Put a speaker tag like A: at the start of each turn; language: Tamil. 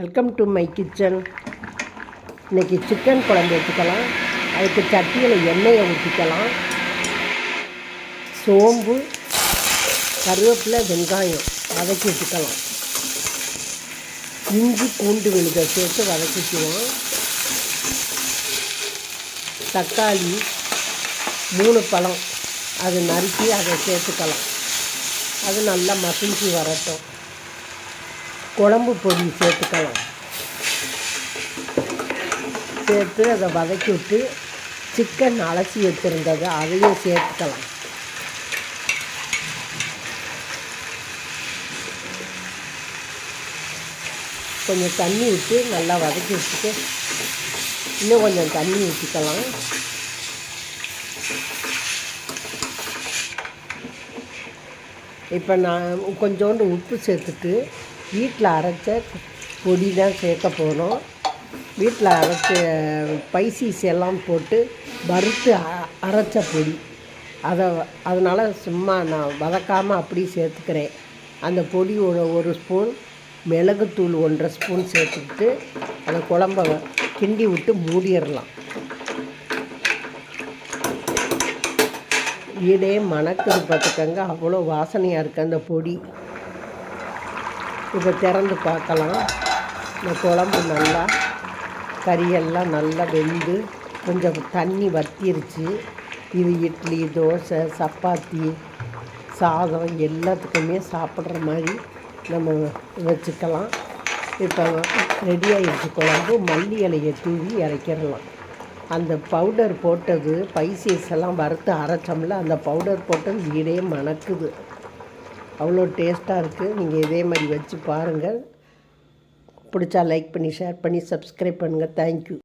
A: வெல்கம் டு மை கிச்சன் இன்னைக்கு சிக்கன் குழம்பு வச்சுக்கலாம். அதுக்கு சட்டியில் எண்ணெயை ஊற்றிக்கலாம் சோம்பு கருவேப்பிலை வெங்காயம் வதக்கி வச்சுக்கலாம். இஞ்சி பூண்டு விழுதை சேர்த்து வதக்கிக்குவோம் தக்காளி மூணு பழம். அது நறுக்கி அதை சேர்த்துக்கலாம். அது நல்லா மசிஞ்சு வரட்டும். குழம்பு பொடி சேர்த்துக்கலாம். சேர்த்து அதை வதக்கி விட்டு சிக்கன் அலசி வச்சுருந்தது அதையும் சேர்த்துக்கலாம். கொஞ்சம் தண்ணி விட்டு நல்லா வதக்கி வச்சுட்டு இன்னும் கொஞ்சம் தண்ணி ஊற்றிக்கலாம் இப்போ நான் கொஞ்சோண்டு உப்பு சேர்த்துட்டு வீட்டில் அரைச்ச பொடி தான் சேர்க்க போகிறோம். வீட்டில் அரைச்ச ஸ்பைசிஸ் எல்லாம் போட்டு வறுத்து அ- அரைச்ச பொடி. அதை அதனால் சும்மா நான் வதக்காமல் அப்படி சேர்த்துக்கிறேன். அந்த பொடி ஒரு ஒரு ஸ்பூன் மிளகுத்தூள் ஒன்றரை ஸ்பூன் சேர்த்துக்கிட்டு அந்த குழம்ப கிண்டி விட்டு மூடிடலாம். வீடே மணக்குது பார்த்துக்கங்க. அவ்வளோ வாசனையாக இருக்குது அந்த பொடி. இப்போ திறந்து பார்க்கலாம். இந்த குழம்பு நல்லா கறியெல்லாம் நல்லா வெந்து கொஞ்சம் தண்ணி வத்திருச்சு. இது இட்லி தோசை சப்பாத்தி சாதம் எல்லாத்துக்குமே சாப்பிட்ற மாதிரி நம்ம வச்சுக்கலாம். இப்போ ரெடி ஆகிடுச்சு குழம்பு. மல்லி இலையை தூவி இறக்கிடலாம் அந்த பவுடர் போட்டது பைசஸ் எல்லாம் வறுத்து அரைச்சோம்ல அந்த பவுடர் போட்டது வீடே மணக்குது. அவ்வளோ டேஸ்ட்டாக இருக்குது நீங்கள் இதே மாதிரி வச்சு பாருங்கள். பிடிச்சா லைக் பண்ணி ஷேர் பண்ணி சப்ஸ்கிரைப் பண்ணுங்கள் தேங்க்யூ